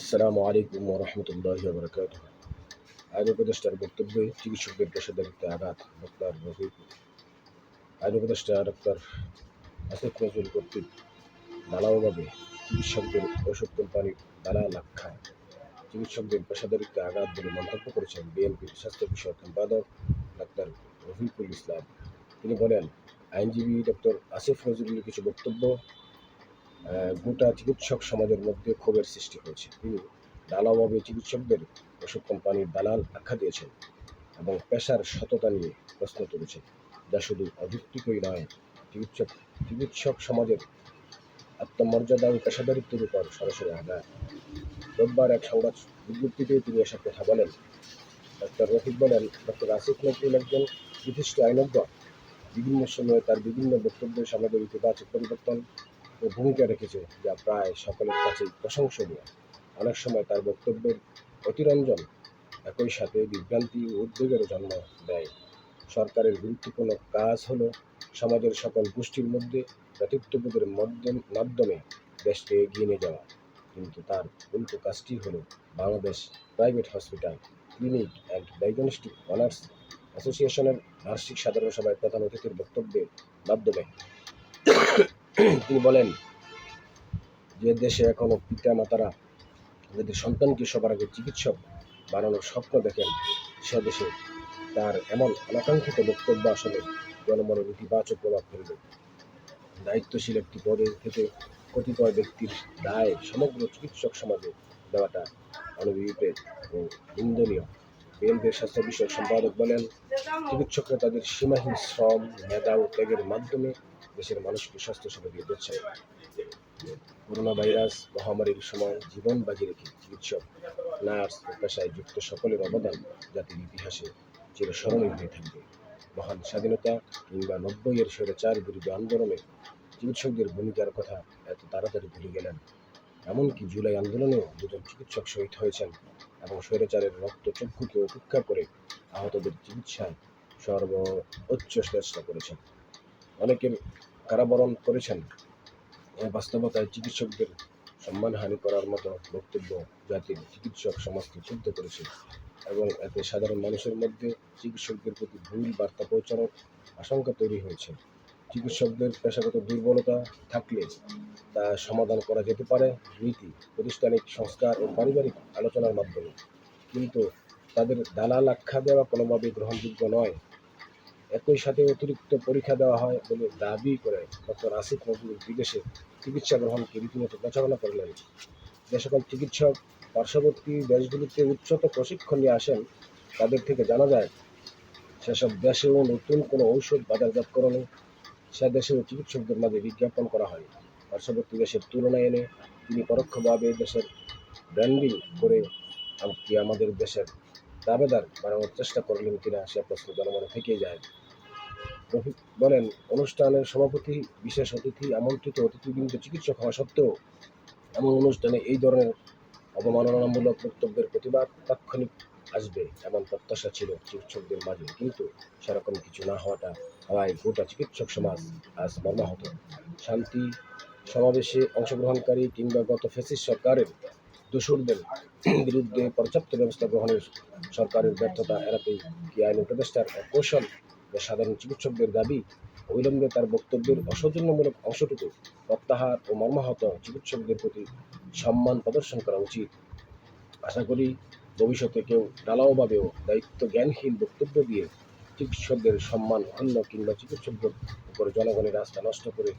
আসসালামু আলাইকুম ওরহমতুল্লাহ বরকাত আইন উপদেষ্টার বক্তব্যে চিকিৎসকদের পেশাদারিত্বে আঘাত, ডক্টর রফিক। আইন উপদেষ্টা ডক্টর আসিফ নজরুল কর্তৃক ঢালাওভাবে চিকিৎসকদের ওষুধ কোম্পানির দালাল আখ্যা। চিকিৎসকদের পেশাদারিত্বে আঘাত বলে মন্তব্য করেছেন বিএনপির স্বাস্থ্য বিষয়ক সম্পাদক ডাক্তার রফিকুল ইসলাম। তিনি বলেন, আইনজীবী ডক্টর আসিফ নজরুলের কিছু বক্তব্য গোটা চিকিৎসক সমাজের মধ্যে ক্ষোভের সৃষ্টি হয়েছে। তিনি ঢালাওভাবে চিকিৎসকদের ওষুধ কোম্পানির দালাল আখ্যা দিয়েছেন এবং পেশার সততা নিয়ে প্রশ্ন তুলেছেন। যা শুধু অযৌক্তিকই নয়, চিকিৎসক চিকিৎসক সমাজের আত্মমর্যাদা ও পেশাদারিত্বের উপর সরাসরি আঘাত। রোববার এক সংবাদ বিজ্ঞপ্তিতে তিনি এসব কথা বলেন। ডক্টর রফিক বলেন, ডক্টর আসিফ নজরুল একজন বিশিষ্ট আইনজ্ঞ। বিভিন্ন সময়ে তার বিভিন্ন বক্তব্যের সমাজের ইতিবাচক পরিবর্তন ভূমিকা রেখেছে যা প্রায় সকলের কাছেই প্রশংসনীয়। অনেক সময় তার বক্তব্যের অতিরঞ্জন একই সাথে বিভ্রান্তি ও উদ্বেগেরও জন্ম দেয়। সরকারের গুরুত্বপূর্ণ কাজ হলো সমাজের সকল গোষ্ঠীর মধ্যে ব্যক্তিত্ববোধের মাধ্যম- মাধ্যমে দেশকে এগিয়ে নিয়ে যাওয়া। কিন্তু তার উল্টো কাজটি হলো Bangladesh private hospital clinic and diagnostic owners অ্যাসোসিয়েশনের বার্ষিক সাধারণ সভায় প্রধান অতিথির বক্তব্যের মাধ্যমে তিনি বলেন যে দেশে এখনও পিতা মাতারা তাদের সন্তানকে সবার আগে চিকিৎসক বানানোর স্বপ্ন দেখেন। সে দেশে তার এমন অনাকাঙ্ক্ষিত বক্তব্য আসলে জনমনের ইতিবাচক প্রভাব ফেলবে। দায়িত্বশীল একটি পদে থেকে কতিপয় ব্যক্তির দায় সমগ্র চিকিৎসক সমাজে দেওয়াটা অনভিপ্রেত ও নিন্দনীয়। বিএনপির স্বাস্থ্য বিষয়ক সম্পাদক বলেন, চিকিৎসকরা তাদের সীমাহীন শ্রম, মেধা ও ত্যাগের মাধ্যমে দেশের মানুষকে স্বাস্থ্যসেবা দিয়ে যাচ্ছে করোনা ভাইরাস মহামারীর সময় জীবন বাজি রেখে চিকিৎসক, নার্স ও পেশায় যুক্ত সকলের অবদান জাতির ইতিহাসে চিরস্মরণীয় হয়ে থাকবে। মহান স্বাধীনতা কিংবা নব্বইয়ের স্বৈরাচার বিরোধী আন্দোলনে চিকিৎসকদের ভূমিকার কথা এত তাড়াতাড়ি ভুলে গেলেন। এমনকি জুলাই আন্দোলনেও দুজন চিকিৎসক শহীদ হয়েছেন এবং স্বৈরাচারের রক্ত চক্ষুকে উপেক্ষা করে আহতদের চিকিৎসায় সর্বোচ্চ চেষ্টা করেছেন। অনেকের কারাবরণ করেছেন। এই বাস্তবতায় চিকিৎসকদের সম্মানহানি করার মতো বক্তব্য জাতির চিকিৎসক সমাজকে ক্ষুব্ধ করেছে এবং এতে সাধারণ মানুষের মধ্যে চিকিৎসকদের প্রতি ভুল বার্তা পৌঁছানোর আশঙ্কা তৈরি হয়েছে। চিকিৎসকদের পেশাগত দুর্বলতা থাকলে তা সমাধান করা যেতে পারে নীতি প্রাতিষ্ঠানিক সংস্কার ও পারিবারিক আলোচনার মাধ্যমে। কিন্তু তাদের দালাল আখ্যা দেওয়া কোনোভাবেই গ্রহণযোগ্য নয়। একই সাথে অতিরিক্ত পরীক্ষা দেওয়া হয় বলে দাবি করে ডক্টর আসিফ নজরুল বিদেশে চিকিৎসা গ্রহণকে রীতিমতো প্রচারণা করলেন। যে সকল চিকিৎসক পার্শ্ববর্তী দেশগুলিতে উচ্চত প্রশিক্ষণ নিয়ে আসেন, তাদের থেকে জানা যায়, সেসব দেশেও নতুন কোনো ঔষধ বাজারজাতকরণে সে দেশেও চিকিৎসকদের মাঝে বিজ্ঞাপন করা হয়। পার্শ্ববর্তী দেশের তুলনায় এনে তিনি পরোক্ষভাবে দেশের ব্র্যান্ডিং করে আমাদের দেশের দাবেদার বাড়ানোর চেষ্টা করলেন কিনা সে প্রশ্ন জনমনে থেকেই যায়। রফিক বলেন, অনুষ্ঠানের সভাপতি, বিশেষ অতিথি, আমন্ত্রিত অতিথিবৃন্দ, চিকিৎসক হওয়া সত্ত্বেও এমন অনুষ্ঠানে এই ধরনের অবমাননামূলক বক্তব্যের প্রতিবাদ তাৎক্ষণিক আসবে এমন প্রত্যাশা ছিল চিকিৎসকদের মাঝে। কিন্তু সেরকম কিছু না হওয়াটা হওয়ায় গোটা চিকিৎসক সমাজ আজ মর্মাহত। শান্তি সমাবেশে অংশগ্রহণকারী কিংবা গত ফেসিস সরকারের দোসরদের বিরুদ্ধে পর্যাপ্ত ব্যবস্থা গ্রহণের সরকারের ব্যর্থতা এড়াতেই কি আইন উপদেষ্টার কৌশল যা সাধারণ চিকিৎসকদের দাবি, অবিলম্বে তার বক্তব্যের অসৌজন্যমূলক অংশটুকু প্রত্যাহার ও মর্মাহত চিকিৎসকদের প্রতি সম্মান প্রদর্শন করা উচিত। আশা করি ভবিষ্যতে কেউ ডালাওভাবেও দায়িত্ব জ্ঞানহীন বক্তব্য দিয়ে চিকিৎসকদের সম্মান অন্য কিংবা চিকিৎসকদের উপর জনগণের রাস্তা নষ্ট করে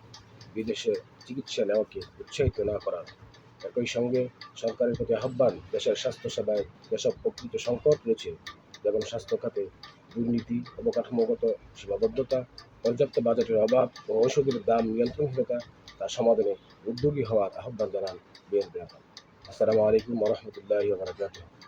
বিদেশে চিকিৎসা নেওয়াকে উৎসাহিত না করার একই সঙ্গে সরকারের প্রতি আহ্বান, দেশের স্বাস্থ্যসেবায় যেসব প্রকৃত সংকট রয়েছে, যেমন স্বাস্থ্য খাতে দুর্নীতি, অবকাঠামোগত সীমাবদ্ধতা, পর্যাপ্ত বাজেটের অভাব ও ঔষধের দাম নিয়ন্ত্রণহীনতা তার সমাধানে উদ্যোগী হওয়ার আহ্বান জানান বিএনপি আসসালামু আলাইকুম রহমতুল্লাহ বারকাতুহ।